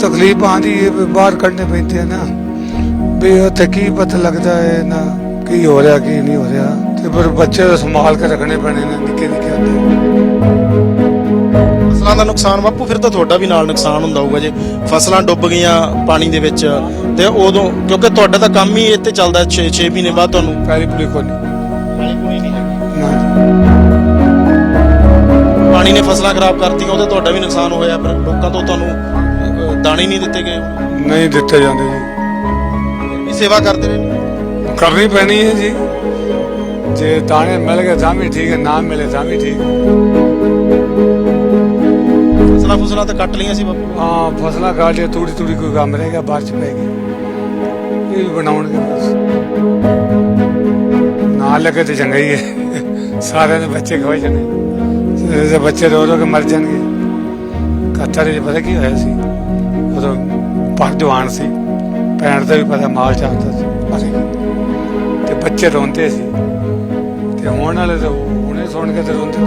ਤਕਲੀਫ ਆਂਦੀ ਬਾਹਰ ਕੱਢਨੇ ਪੈਂਦੇ ਆ ਨਾ। ਵੀ ਉੱਥੇ ਕੀ ਪਤਾ ਲੱਗਦਾ ਹੈ ਨਾ ਕੀ ਹੋ ਰਿਹਾ ਕੀ ਨਹੀਂ ਹੋ ਰਿਹਾ। ਤੇ ਫਿਰ ਬੱਚੇ ਦਾ ਸੰਭਾਲ ਕੇ ਰੱਖਣੇ ਪੈਣੇ ਨੇ ਨਿੱਕੇ ਨਿੱਕੇ ਹੁੰਦੇ ਫਸਲਾਂ ਦਾ ਨੁਕਸਾਨ ਬਾਪੂ ਫਿਰ ਤਾਂ ਤੁਹਾਡਾ ਵੀ ਨਾਲ ਨੁਕਸਾਨ ਹੁੰਦਾ ਹੋਊਗਾ ਜੇ ਫਸਲਾਂ ਡੁੱਬ ਗਈਆਂ ਪਾਣੀ ਦੇ ਵਿੱਚ। ਤੇ ਉਦੋਂ ਕਿਉਂਕਿ ਤੁਹਾਡਾ ਤਾਂ ਕੰਮ ਹੀ ਇੱਥੇ ਚੱਲਦਾ 6 6 ਮਹੀਨੇ ਬਾਅਦ ਤੁਹਾਨੂੰ। ਪੈਰੀ ਪੁਲੀ ਕੋ ਨਹੀਂ ਪਾਣੀ ਨਾ। ਜੀ। ਪਾਣੀ ਨੇ ਫਸਲਾਂ ਖਰਾਬ ਕਰਤੀਆਂ ਉਹਦੇ ਤੁਹਾਡਾ ਵੀ ਨੁਕਸਾਨ ਹੋਇਆ ਫਿਰ ਲੋਕਾਂ ਤੋਂ ਤੁਹਾਨੂੰ ਦਾਣੇ ਨਹੀਂ ਦਿੱਤੇ ਗਏ ਨਹੀਂ ਦਿੱਤੇ ਜਾਂਦੇ ਜੀ। ਫਿਰ ਵੀ ਸੇਵਾ ਕਰਦੇ ਰਹੇ ਨੇ। ਕਰਨੀ ਪੈਣੀ ਹੈ ਜੀ। ਜੇ ਦਾਣੇ ਮਿਲ ਗਏ ਤਾਂ ਵੀ ਠੀਕ ਹੈ ਨਾ ਮਿਲੇ ਤਾਂ ਵੀ ਠੀਕ। ਫਸਲਾਂ ਫਸਲਾਂ ਤਾਂ ਕੱਟ ਲਈਆਂ ਸੀ ਬਾਪੂ। ਹਾਂ ਫਸਲਾਂ ਕਾਟ ਥੋੜੀ ਥੋੜੀ ਕੋਈ ਕੰਮ ਰਹੇਗਾ ਬਾਰਿਸ਼ ਪੈ ਗਈ। ਇਹ ਵੀ ਬਣਾਉਣਗੇ ਬਸ। ਨਾਲ ਲੱਗੇ ਤੇ ਚੰਗਾ ਹੀ ਹੈ। ਸਾਰਿਆਂ ਦੇ ਬੱਚੇ ਖਵਾਈ ਜਾਣੇ ਇਹਦੇ ਬੱਚੇ ਰੋ ਰੋ ਕੇ ਮਰ ਜਾਣਗੇ। ਕੱਤਰ ਜੀ ਪਤਾ ਕੀ ਹੋਇਆ ਸੀ? ਉਦੋਂ ਪਰ ਜਵਾਨ ਸੀ। ਪੈਣ ਦਾ ਵੀ ਪਤਾ ਮਾਲ ਚੱਲਦਾ ਸੀ। ਮਰੀ ਤੇ ਬੱਚੇ ਰੋਂਦੇ ਸੀ। ਤੇ ਹੁਣ ਵਾਲੇ ਤਾਂ ਹੁਣੇ ਸੁਣ ਕੇ ਤੇ ਰੋਂਦੇ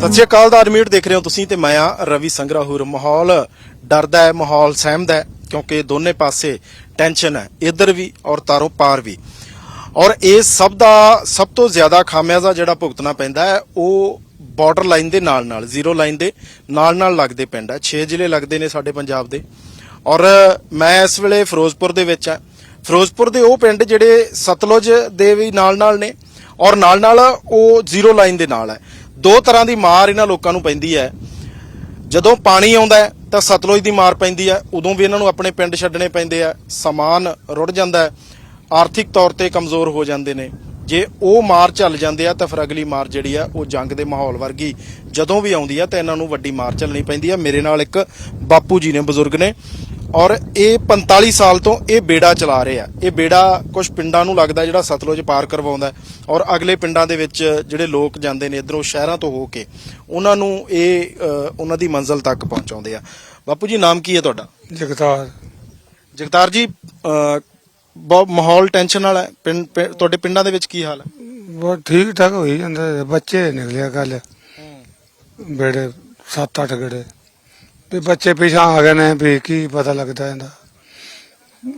ਸਤਿ ਸ਼੍ਰੀ ਅਕਾਲ ਦਾ ਅਰਮੀਟ ਦੇਖ ਰਹੇ ਹੋ ਤੁਸੀਂ ਤੇ ਮੈਂ ਆ ਰਵੀ ਸੰਗਰਾਹੁਰ। ਮਾਹੌਲ ਡਰਦਾ ਹੈ, ਮਾਹੌਲ ਸਹਿਮਦਾ ਹੈ, ਕਿਉਂਕਿ ਦੋਨੇ ਪਾਸੇ ਟੈਨਸ਼ਨ ਹੈ। ਇੱਧਰ ਵੀ ਔਰ ਤਾਰੋ ਪਾਰ ਵੀ। ਔਰ ਇਹ ਸਭ ਦਾ, ਸਭ ਤੋਂ ਜ਼ਿਆਦਾ ਖਾਮਿਆਜ਼ਾ ਜਿਹੜਾ ਭੁਗਤਣਾ ਪੈਂਦਾ ਹੈ, ਉਹ ਬਾਰਡਰ ਲਾਈਨ ਦੇ ਨਾਲ ਨਾਲ, ਜ਼ੀਰੋ ਲਾਈਨ ਦੇ ਨਾਲ ਨਾਲ ਲੱਗਦੇ ਪਿੰਡ ਹੈ 6 ਜ਼ਿਲ੍ਹੇ ਲੱਗਦੇ ਨੇ ਸਾਡੇ ਪੰਜਾਬ ਦੇ। ਔਰ ਮੈਂ ਇਸ ਵੇਲੇ ਫਿਰੋਜ਼ਪੁਰ ਦੇ ਵਿੱਚ ਹਾਂ ਫਿਰੋਜ਼ਪੁਰ ਦੇ ਉਹ ਪਿੰਡ ਜਿਹੜੇ ਸਤਲੁਜ ਦੇ ਵੀ ਨਾਲ ਨਾਲ ਨੇ ਔਰ ਨਾਲ ਨਾਲ ਉਹ ਜ਼ੀਰੋ ਲਾਈਨ ਦੇ ਨਾਲ ਹੈ ਦੋ ਤਰ੍ਹਾਂ ਦੀ ਮਾਰ ਇਹਨਾਂ ਲੋਕਾਂ ਨੂੰ ਪੈਂਦੀ ਹੈ ਜਦੋਂ ਪਾਣੀ ਆਉਂਦਾ ਹੈ ਤਾਂ ਸਤਲੁਜ ਦੀ ਮਾਰ ਪੈਂਦੀ ਹੈ ਉਦੋਂ ਵੀ ਇਹਨਾਂ ਨੂੰ ਆਪਣੇ ਪਿੰਡ ਛੱਡਣੇ ਪੈਂਦੇ ਆ। ਸਮਾਨ ਰੁੜ ਜਾਂਦਾ ਹੈ। ਆਰਥਿਕ ਤੌਰ ਤੇ ਕਮਜ਼ੋਰ ਹੋ ਜਾਂਦੇ ਨੇ। ਜੇ ਉਹ ਮਾਰ ਚੱਲ ਜਾਂਦੇ ਆ ਤਾਂ ਫਿਰ ਅਗਲੀ ਮਾਰ ਜਿਹੜੀ ਆ ਉਹ ਜੰਗ ਦੇ ਮਾਹੌਲ ਵਰਗੀ ਜਦੋਂ ਵੀ ਆਉਂਦੀ ਆ ਤਾਂ ਇਹਨਾਂ ਨੂੰ ਵੱਡੀ ਮਾਰ ਚੱਲਣੀ ਪੈਂਦੀ ਆ। ਮੇਰੇ ਨਾਲ ਇੱਕ ਬਾਪੂ ਜੀ ਨੇ ਬਜ਼ੁਰਗ ਨੇ ਔਰ ਇਹ 45 ਸਾਲ ਤੋਂ ਇਹ ਬੇੜਾ ਚਲਾ ਰਹੇ ਆ। ਇਹ ਬੇੜਾ ਕੁਝ ਪਿੰਡਾਂ ਨੂੰ ਲੱਗਦਾ ਜਿਹੜਾ ਸਤਲੁਜ ਪਾਰ ਕਰਵਾਉਂਦਾ ਔਰ ਅਗਲੇ ਪਿੰਡਾਂ ਦੇ ਵਿੱਚ ਜਿਹੜੇ ਲੋਕ ਜਾਂਦੇ ਨੇ ਇਧਰੋਂ ਸ਼ਹਿਰਾਂ ਤੋਂ ਹੋ ਕੇ ਉਹਨਾਂ ਨੂੰ ਇਹ ਉਹਨਾਂ ਦੀ ਮੰਜ਼ਲ ਤੱਕ ਪਹੁੰਚਾਉਂਦੇ ਆ। ਬਾਪੂ ਜੀ ਨਾਮ ਕੀ ਹੈ ਤੁਹਾਡਾ? ਜਗਤਾਰ। ਜਗਤਾਰ ਜੀ ਬਹੁਤ ਮਾਹੌਲ ਟੈਨਸ਼ਨ ਵਾਲਾ ਹੈ। ਪਿੰਡ ਪਿੰ- ਤੁਹਾਡੇ ਪਿੰਡਾਂ ਦੇ ਵਿੱਚ ਕੀ ਹਾਲ ਹੈ? ਬਹੁਤ ਠੀਕ ਠਾਕ ਹੋਈ ਜਾਂਦਾ ਹੈ। ਬੱਚੇ ਨਿਕਲਿਆ ਕੱਲ। ਬੇੜੇ 7-8 ਗੜੇ। ਤੇ ਬੱਚੇ ਪਿਛਾਂ ਆ ਗਏ ਨੇ ਵੀ ਕੀ ਪਤਾ ਲੱਗਦਾ ਇਹਦਾ।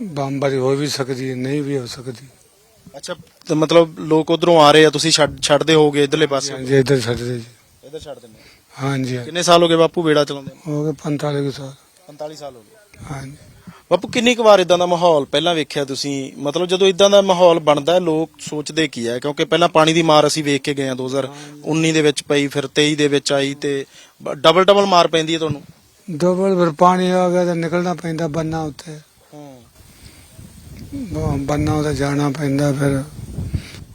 ਬੰਬਾਰੀ ਹੋ ਵੀ ਸਕਦੀ ਹੈ ਨਹੀਂ ਵੀ ਹੋ ਸਕਦੀ। ਅੱਛਾ ਤਾਂ ਮਤਲਬ ਲੋਕ ਉਧਰੋਂ ਆ ਰਹੇ ਆ ਤੁਸੀਂ ਛੱਡ ਛੱਡਦੇ ਹੋਗੇ ਇਧਰਲੇ ਪਾਸੇ? ਹਾਂਜੀ ਇੱਧਰ ਛੱਡਦੇ ਜੀ। ਇਧਰ ਛੱਡ ਦਿੰਦੇ ਹਾਂਜੀ। ਕਿੰਨੇ ਸਾਲ ਹੋ ਗਏ ਬਾਪੂ ਬੇੜਾ ਚਲਾਉਂਦੇ ਹੋ ਗਏ 45 ਕੁ ਸਾਲ। 45 ਸਾਲ ਹੋ ਗਏ। ਹਾਂਜੀ। ਬਾਪੂ ਕਿੰਨੀ ਕੁ ਵਾਰ ਇਦਾਂ ਦਾ ਮਾਹੌਲ ਪਹਿਲਾਂ ਵੇਖਿਆ ਤੁਸੀਂ? ਮਤਲਬ ਜਦੋਂ ਇਦਾਂ ਦਾ ਮਾਹੌਲ ਬਣਦਾ ਲੋਕ ਸੋਚਦੇ ਕੀ ਹੈ ਕਿਉਂਕਿ ਪਹਿਲਾਂ ਪਾਣੀ ਦੀ ਮਾਰ ਅਸੀਂ ਵੇਖ ਕੇ ਗਏ ਹਾਂ 2019 ਦੇ ਵਿੱਚ ਪਈ ਫਿਰ 23 ਦੇ ਵਿੱਚ ਆਈ ਤੇ ਡਬਲ ਡਬਲ ਮਾਰ ਪੈਂਦੀ ਹੈ ਤੁਹਾਨੂੰ? ਡਬਲ ਫਿਰ ਪਾਣੀ ਆ ਗਿਆ ਤਾਂ ਨਿਕਲਣਾ ਪੈਂਦਾ ਬੰਨਾ ਉੱਤੇ। ਬੰਨਾ ਉੱਤੇ ਜਾਣਾ ਪੈਂਦਾ ਫਿਰ।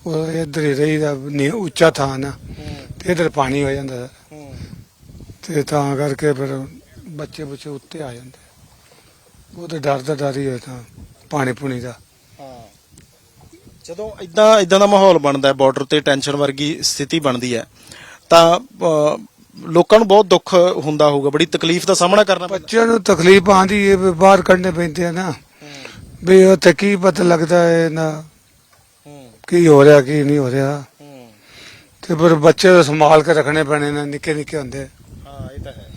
ਉਹ ਇੱਧਰ ਹੀ ਰਹੀਦਾ ਨੀ ਉੱਚਾ ਥਾਂ ਨਾ। ਤੇ ਇੱਧਰ ਪਾਣੀ ਹੋ ਜਾਂਦਾ। ਤੇ ਤਾਂ ਕਰਕੇ ਫਿਰ ਬੱਚੇ ਬੱਚੇ ਉੱਤੇ ਆ ਜਾਂਦੇ। ਉਹ ਤਾਂ ਡਰ ਦਾ ਡਰ ਹੀ ਹੋਇਆ ਤਾਂ ਪਾਣੀ ਪੁਣੀ ਦਾ। ਜਦੋਂ ਇਦਾਂ ਇਦਾਂ ਦਾ ਮਾਹੌਲ ਬਣਦਾ ਹੈ ਬਾਰਡਰ ਤੇ ਟੈਨਸ਼ਨ ਵਰਗੀ ਸਥਿਤੀ ਬਣਦੀ ਹੈ ਤਾਂ ਅਹ, ਲੋਕਾਂ ਨੂੰ ਬਹੁਤ ਦੁੱਖ ਹੁੰਦਾ ਹੋਊਗਾ ਬੜੀ ਤਕਲੀਫ ਦਾ ਸਾਹਮਣਾ ਕਰਨਾ ਪੈਂਦਾ। ਬੱਚਿਆਂ ਨੂੰ ਤਕਲੀਫ ਆਂਦੀ ਹੈ ਵੀ ਬਾਹਰ ਕੱਢਨੇ ਪੈਂਦੇ ਆ ਨਾ। ਵੀ ਉੱਥੇ ਕੀ ਪਤਾ ਲੱਗਦਾ ਹੈ ਨਾ ਕੀ ਹੋ ਰਿਹਾ ਕੀ ਨਹੀਂ ਹੋ ਰਿਹਾ। ਤੇ ਫਿਰ ਬੱਚੇ ਦਾ ਸੰਭਾਲ ਕੇ ਰੱਖਣੇ ਪੈਣੇ ਨੇ ਨਿੱਕੇ ਨਿੱਕੇ ਹੁੰਦੇ। ਹਾਂ ਇਹ ਤਾਂ ਹੈ।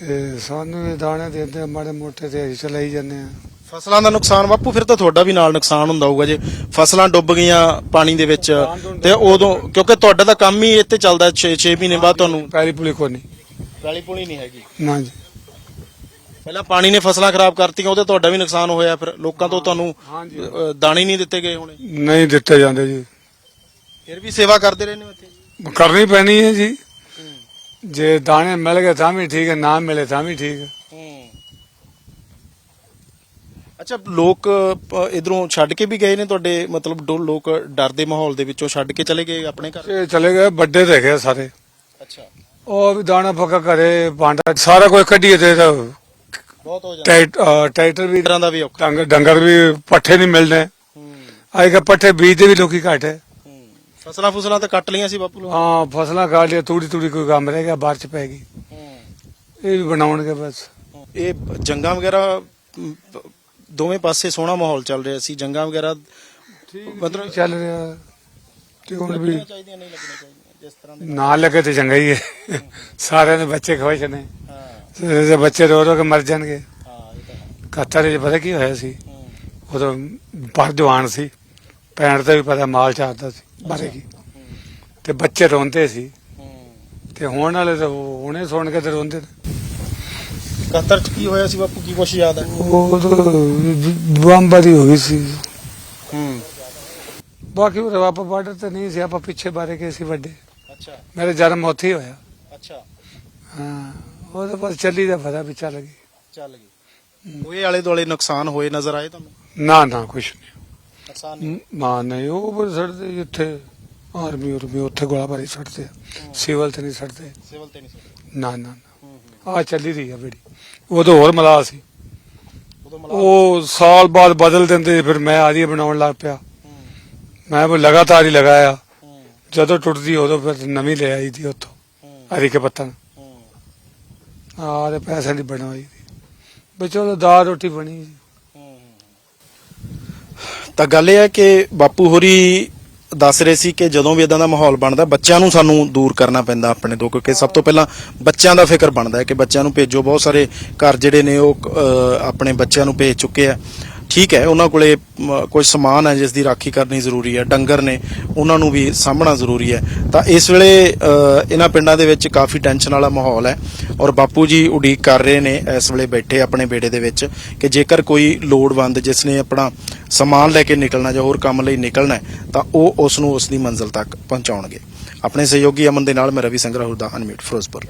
ਤੇ ਸਾਨੂੰ ਵੀ ਦਾਣੇ ਦਿੰਦੇ ਮਾੜੇ ਮੋਟੇ ਤੇ ਅਸੀਂ ਚਲਾਈ ਜਾਂਦੇ ਆ। ਫਸਲਾਂ ਦਾ ਨੁਕਸਾਨ ਬਾਪੂ ਫਿਰ ਤਾਂ ਤੁਹਾਡਾ ਵੀ ਨਾਲ ਨੁਕਸਾਨ ਹੁੰਦਾ ਹੋਊਗਾ ਜੇ ਫਸਲਾਂ ਡੁੱਬ ਗਈਆਂ ਪਾਣੀ ਦੇ ਵਿੱਚ ਤੇ ਉਦੋਂ ਕਿਉਂਕਿ ਤੁਹਾਡਾ ਤਾਂ ਕੰਮ ਹੀ ਇੱਥੇ ਚੱਲਦਾ 6 6 ਮਹੀਨੇ ਬਾਅਦ ਤੁਹਾਨੂੰ ਪੈਲੀ ਪੁਲੀ ਕੋ ਨਹੀਂ। ਗਾਲੀ ਪੁਣੀ ਨਹੀਂ ਹੈਗੀ। ਨਾ ਜੀ। ਪਹਿਲਾਂ ਪਾਣੀ ਨੇ ਫਸਲਾਂ ਖਰਾਬ ਕਰਤੀਆਂ ਉਹਦੇ ਤੁਹਾਡਾ ਵੀ ਨੁਕਸਾਨ ਹੋਇਆ ਫਿਰ ਲੋਕਾਂ ਤੋਂ ਤੁਹਾਨੂੰ ਦਾਣੇ ਨਹੀਂ ਦਿੱਤੇ ਗਏ ਹੋਣੇ। ਨਹੀਂ ਦਿੱਤੇ ਜਾਂਦੇ ਜੀ। ਫਿਰ ਵੀ ਸੇਵਾ ਕਰਦੇ ਰਹੇ ਨੇ ਉੱਥੇ ਕਰਨੀ ਪੈਣੀ ਹੈ ਜੀ। ਜੇ ਦਾਣੇ ਮਿਲ ਗਏ ਤਾਂ ਵੀ ਠੀਕ ਹੈ ਨਾ ਮਿਲੇ ਤਾਂ ਵੀ ਠੀਕ ਹੈ। ਅੱਛਾ ਲੋਕ ਇਧਰੋਂ ਛੱਡ ਕੇ ਵੀ ਗਏ ਨੇ ਤੁਹਾਡੇ ਮਤਲਬ ਦੋ ਲੋਕ ਡਰ ਦੇ ਮਾਹੌਲ ਦੇ ਵਿੱਚੋਂ ਛੱਡ ਕੇ ਚਲੇ ਗਏ ਆਪਣੇ ਘਰ? ਇਹ ਚਲੇ ਗਏ ਵੱਡੇ ਤੇ ਗਏ ਸਾਰੇ। ਅੱਛਾ। ਉਹ ਵੀ ਦਾਣਾ ਪੱਕਾ ਕਰੇ ਭਾਂਡਾ ਸਾਰਾ ਕੁਝ ਕੱਢੀਏ ਤੇ ਤਾਂ ਬਹੁਤ ਹੋ ਜਾਂਦਾ। ਟਾਈਟ ਅਹ ਟਾਈਟਰ ਵੀ ਤਰ੍ਹਾਂ ਦਾ ਵੀ ਔਖਾ। ਡੰਗਰ ਡੰਗਰ ਵੀ ਪੱਠੇ ਨਹੀਂ ਮਿਲਦੇ ਅੱਜ ਕੱਲ੍ਹ ਪੱਠੇ ਬੀਜਦੇ ਵੀ ਲੋਕੀ ਘੱਟ ਹੈ। ਫਸਲਾਂ ਫੁਸਲਾਂ ਤਾਂ ਕੱਟ ਲਈਆਂ ਸੀ ਬਾਪੂ ਲੋਕ। ਹਾਂ ਫਸਲਾਂ ਕਾਟ ਲਿਆ ਥੋੜੀ ਥੋੜੀ ਕੋਈ ਕੰਮ ਰਹਿ ਗਿਆ ਬਾਰਿਸ਼ ਪੈ ਗਈ। ਇਹ ਵੀ ਬਣਾਉਣਗੇ ਬਸ। ਇਹ ਜੰਗਾਂ ਵਗੈਰਾ ਅਮ, ਪ- ਦੋਵੇਂ ਪਾਸੇ ਸੋਹਣਾ ਮਾਹੌਲ ਚੱਲ ਰਿਹਾ ਸੀ ਜੰਗਾਂ ਵਗੈਰਾ। ਮਤਲਬ ਚੱਲ ਰਿਹਾ। ਤੇ ਹੁਣ ਵੀ ਲੱਗਣੀਆਂ ਚਾਹੀਦੀਆਂ ਨਹੀਂ ਲੱਗਣੀਆਂ ਚਾਹੀਦੀਆਂ ਜਿਸ ਤਰ੍ਹਾਂ ਦੇ ਨਾ ਲੱਗੇ ਤੇ ਚੰਗਾ ਹੀ ਹੈ। ਸਾਰਿਆਂ ਦੇ ਬੱਚੇ ਖੁਸ਼ ਨੇ। ਹਾਂ। ਸਵੇਰੇ ਦੇ ਬੱਚੇ ਰੋ ਰੋ ਕੇ ਮਰ ਜਾਣਗੇ। ਹਾਂ ਇਹ ਤਾਂ ਕੱਤਰ 'ਚ ਪਤਾ ਕੀ ਹੋਇਆ ਸੀ? ਉਦੋਂ ਪਰ ਜਵਾਨ ਸੀ। ਪੈਣ ਤੇ ਵੀ ਪਤਾ ਮਾਲ ਚਾਰਦਾ ਸੀ। ਬਾਰੇ ਤੇ ਬੱਚੇ ਰੋਂਦੇ ਸੀ। ਤੇ ਹੁਣ ਵਾਲੇ ਤਾਂ ਹੁਣੇ ਸੁਣ ਕੇ ਤੇ ਰੋਂਦੇ ਨੇ। ਕਤਰ ਚ ਕੀ ਹੋਇਆ ਸੀ ਬਾਪੂ? ਕੀ ਕੁਛ ਯਾਦ ਹੈ? ਉਹ ਬੰਬਾਰੀ ਹੋ ਗਈ ਸੀ। ਹੂੰ। ਬਾਕੀ ਉਹ ਆਪਾਂ ਬਾਰਡਰ ਤੇ ਨਹੀਂ ਸੀ ਆਪਾਂ ਪਿੱਛੇ ਬਾਰੇ ਗਏ ਸੀ ਵੱਡੇ। ਅੱਛਾ। ਮੇਰੇ ਜਨਮ ਉੱਥੇ ਹੀ ਹੋਇਆ। ਅੱਛਾ। ਹਾਂ ਉਹ ਤਾਂ ਬਸ ਚੱਲੀ ਦਾ ਪਤਾ ਵੀ ਚੱਲ ਗਈ ਚੱਲ ਗਈ ਹੋਏ ਆਲੇ ਦੁਆਲੇ ਨੁਕਸਾਨ ਹੋਏ ਨਜ਼ਰ ਆਏ ਤੁਹਾਨੂੰ? ਨਾ ਨਾ ਕੁਛ ਨਹੀਂ। ਨੁਕਸਾਨ ਨਹੀਂ ਉਹ ਬਸ ਛੱਡਦੇ ਜੀ ਉੱਥੇ। ਆਰਮੀ ਉਰਮੀ ਉੱਥੇ ਗੋਲਾਬਾਰੀ ਆ। ਸਿਵਲ ਤੇ ਨਹੀਂ ਛੱਡਦੇ ਸਿਵਲ ਤੇ ਨਹੀਂ ਸੀ ਨਾ ਨਾ ਆ ਚੱਲੀ ਰਹੀ ਆ ਬੜੀ। ਉਦੋਂ ਹੋਰ ਮਲਾ ਸੀ। ਉਦੋਂ ਉਹ ਸਾਲ ਬਾਅਦ ਬਦਲ ਦਿੰਦੇ ਫਿਰ ਮੈਂ ਆਦੀ ਬਣਾਉਣ ਲੱਗ ਪਿਆ। ਮੈਂ ਉਹ ਲਗਾਤਾਰ ਹੀ ਲਗਾਇਆ। ਜਦੋਂ ਟੁੱਟਦੀ ਉਦੋਂ ਫਿਰ ਨਵੀਂ ਲੈ ਆਈ ਦੀ ਉੱਥੋਂ ਹਰੀ ਕੇ ਪੱਤਨ ਆ ਤੇ ਪੈਸੇ ਦੀ ਬਣਵਾਈ ਦੀ। ਵਿੱਚੋਂ ਦਾਲ ਰੋਟੀ ਬਣੀ ਜੀ ਤਾਂ ਗੱਲ ਇਹ ਹੈ ਕਿ ਬਾਪੂ ਹੋਰੀ ਦੱਸ ਰਹੇ ਸੀ ਕਿ ਜਦੋਂ ਵੀ ਇਦਾਂ ਦਾ ਮਾਹੌਲ ਬਣਦਾ, ਬੱਚਿਆਂ ਨੂੰ ਸਾਨੂੰ ਦੂਰ ਕਰਨਾ ਪੈਂਦਾ ਆਪਣੇ ਤੋਂ, ਕਿਉਂਕਿ ਸਭ ਤੋਂ ਪਹਿਲਾਂ ਬੱਚਿਆਂ ਦਾ ਫਿਕਰ ਬਣਦਾ ਹੈ ਕਿ ਬੱਚਿਆਂ ਨੂੰ ਭੇਜੋ, ਬਹੁਤ ਸਾਰੇ ਘਰ ਜਿਹੜੇ ਨੇ ਉਹ ਆਪਣੇ ਬੱਚਿਆਂ ਨੂੰ ਭੇਜ ਚੁੱਕੇ ਆ। ਠੀਕ ਹੈ, ਉਹਨਾਂ ਕੋਲੇ ਕੋਈ ਸਮਾਨ ਹੈ ਜਿਸ ਦੀ ਰਾਖੀ ਕਰਨੀ ਜ਼ਰੂਰੀ ਹੈ, ਡੰਗਰ ਨੇ ਉਹਨਾਂ ਨੂੰ ਵੀ ਸਾਂਭਣਾ ਜ਼ਰੂਰੀ ਹੈ। ਤਾਂ ਇਸ ਵੇਲੇ ਇਹਨਾਂ ਪਿੰਡਾਂ ਦੇ ਵਿੱਚ ਕਾਫੀ ਟੈਨਸ਼ਨ ਵਾਲਾ ਮਾਹੌਲ ਹੈ ਔਰ ਬਾਪੂ ਜੀ ਉਡੀਕ ਕਰ ਰਹੇ ਨੇ ਇਸ ਵੇਲੇ ਬੈਠੇ ਆਪਣੇ ਬੇੜੇ ਦੇ ਵਿੱਚ ਕਿ ਜੇਕਰ ਕੋਈ ਲੋੜਵੰਦ ਜਿਸ ਨੇ ਆਪਣਾ ਸਮਾਨ ਲੈ ਕੇ ਨਿਕਲਣਾ ਜਾਂ ਹੋਰ ਕੰਮ ਲਈ ਨਿਕਲਣਾ ਤਾਂ ਉਹ ਉਸ ਨੂੰ ਉਸ ਦੀ ਮੰਜ਼ਿਲ ਤੱਕ ਪਹੁੰਚਾਉਣਗੇ। ਆਪਣੇ ਸਹਿਯੋਗੀ ਅਮਨ ਦੇ ਨਾਲ ਮੈਂ ਰਵੀ ਸਿੰਘ ਰਾਹੁਲ ਦਾ ਅਨਮਿਊਟ ਫਿਰੋਜ਼ਪੁਰ।